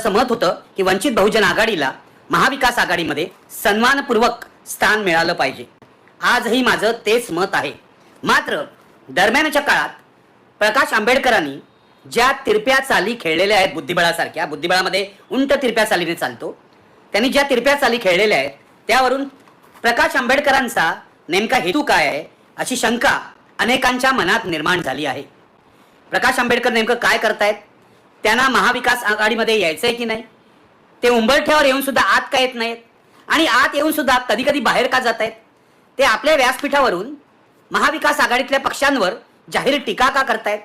असं मत होतं की वंचित बहुजन आघाडीला महाविकास आघाडीमध्ये सन्मानपूर्वक स्थान मिळालं पाहिजे. आजही माझं तेच मत आहे. मात्र दरम्यानच्या काळात प्रकाश आंबेडकरांनी ज्या तिरप्या चाली खेळलेल्या आहेत बुद्धिबळासारख्या बुद्धिबळामध्ये उंट तिरप्या चालीने चालतो त्यांनी ज्या तिरप्या चाली खेळलेल्या आहेत त्यावरून प्रकाश आंबेडकरांचा नेमका हेतू काय आहे अशी शंका अनेकांच्या मनात निर्माण झाली आहे. प्रकाश आंबेडकर नेमकं काय करतायत? त्यांना महाविकास आघाडीमध्ये यायचंय की नाही? ते उंबरठ्यावर येऊन सुद्धा आत का येत नाहीत? आणि आत येऊन सुद्धा कधी कधी बाहेर का जात आहेत? ते आपल्या व्यासपीठावरून महाविकास आघाडीतल्या पक्षांवर जाहीर टीका का करतायत?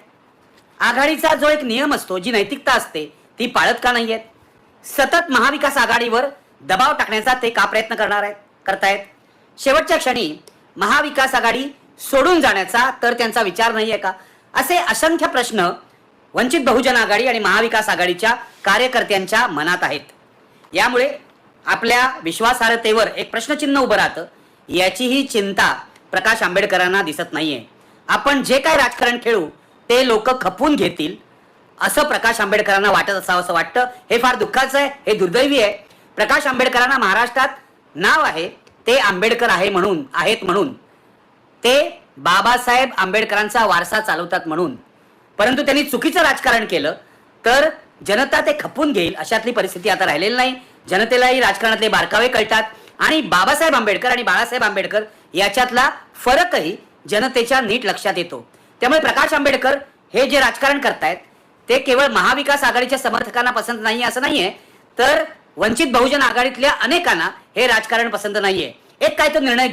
आघाडीचा जो एक नियम असतो जी नैतिकता असते ती पाळत का नाही आहेत सतत महाविकास आघाडीवर दबाव टाकण्याचा ते का प्रयत्न करणार आहेत? करतायत? शेवटच्या क्षणी महाविकास आघाडी सोडून जाण्याचा तर त्यांचा विचार नाही आहे का? असे असंख्य प्रश्न वंचित बहुजन आघाडी आणि महाविकास आघाडीच्या कार्यकर्त्यांच्या मनात आहेत. यामुळे आपल्या विश्वासार्हतेवर एक प्रश्नचिन्ह उभं राहतं. याचीही चिंता प्रकाश आंबेडकरांना दिसत नाहीये. आपण जे काय राजकारण खेळू ते लोक खपवून घेतील असं प्रकाश आंबेडकरांना वाटत असावं असं वाटतं. हे फार दुःखाचं आहे हे दुर्दैवी आहे. प्रकाश आंबेडकरांना महाराष्ट्रात नाव आहे ते आंबेडकर आहे म्हणून आहेत म्हणून. ते बाबासाहेब आंबेडकरांचा वारसा चालवतात म्हणून. परंतु त्यांनी चुकीचं राजकारण केलं तर जनता ते खपून घेईल अशातली परिस्थिती आता राहिलेली नाही. जनतेलाही राजकारणातले बारकावे कळतात. आणि बाबासाहेब आंबेडकर आणि बाळासाहेब आंबेडकर याच्यातला फरकही जनतेच्या नीट लक्षात येतो. त्यामुळे प्रकाश आंबेडकर हे जे राजकारण करतायत ते केवळ महाविकास आघाडीच्या समर्थकांना पसंत नाही असं नाहीये तर वंचित बहुजन आघाडीतल्या अनेकांना हे राजकारण पसंत नाहीये. एक काय तो निर्णय